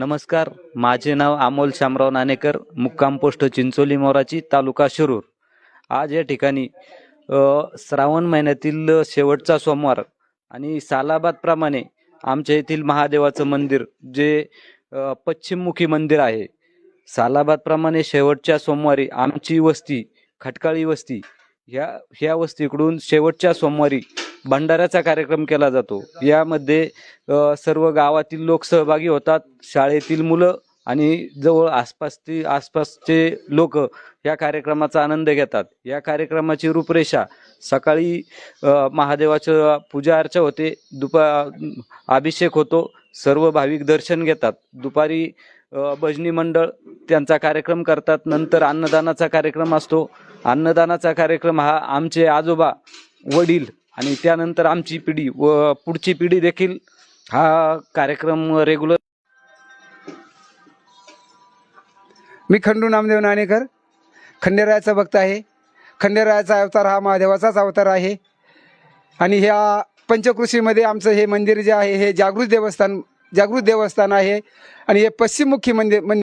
नमस्कार माझे नाव अमोल शामराव नाणेकर मुक्काम पोस्ट चिंचोली मोराची तालुका शिरूर. आज या ठिकाणी श्रावण महिन्यातील शेवटचा सोमवार आणि सालाबादप्रमाणे आमच्या येथील महादेवाचं मंदिर जे पश्चिममुखी मंदिर आहे. सालाबादप्रमाणे शेवटच्या सोमवारी आमची वस्ती खटकाळी वस्ती ह्या ह्या वस्तीकडून शेवटच्या सोमवारी भंडाऱ्याचा कार्यक्रम केला जातो. यामध्ये सर्व गावातील लोक सहभागी होतात. शाळेतील मुलं आणि जवळ आसपासची आसपासचे लोक या कार्यक्रमाचा आनंद घेतात. या कार्यक्रमाची रूपरेषा सकाळी महादेवाचं पूजा अर्चा होते. दुपा अभिषेक होतो. सर्व भाविक दर्शन घेतात. दुपारी भजनी मंडळ त्यांचा कार्यक्रम करतात. नंतर अन्नदानाचा कार्यक्रम असतो. अन्नदानाचा कार्यक्रम हा आमचे आजोबा वडील आणि त्यानंतर आमची पिढी व पुढची पिढी देखील हा कार्यक्रम रेग्युलर मी खंडू नामदेव नाणेकर खंडेरायाचा भक्त आहे. खंडेरायाचा अवतार हा महादेवाचाच अवतार आहे. आणि ह्या पंचकृषीमध्ये आमचं हे मंदिर जे आहे हे जागृत देवस्थान जागृत देवस्थान आहे. आणि हे पश्चिममुखी मंदिर मंदिर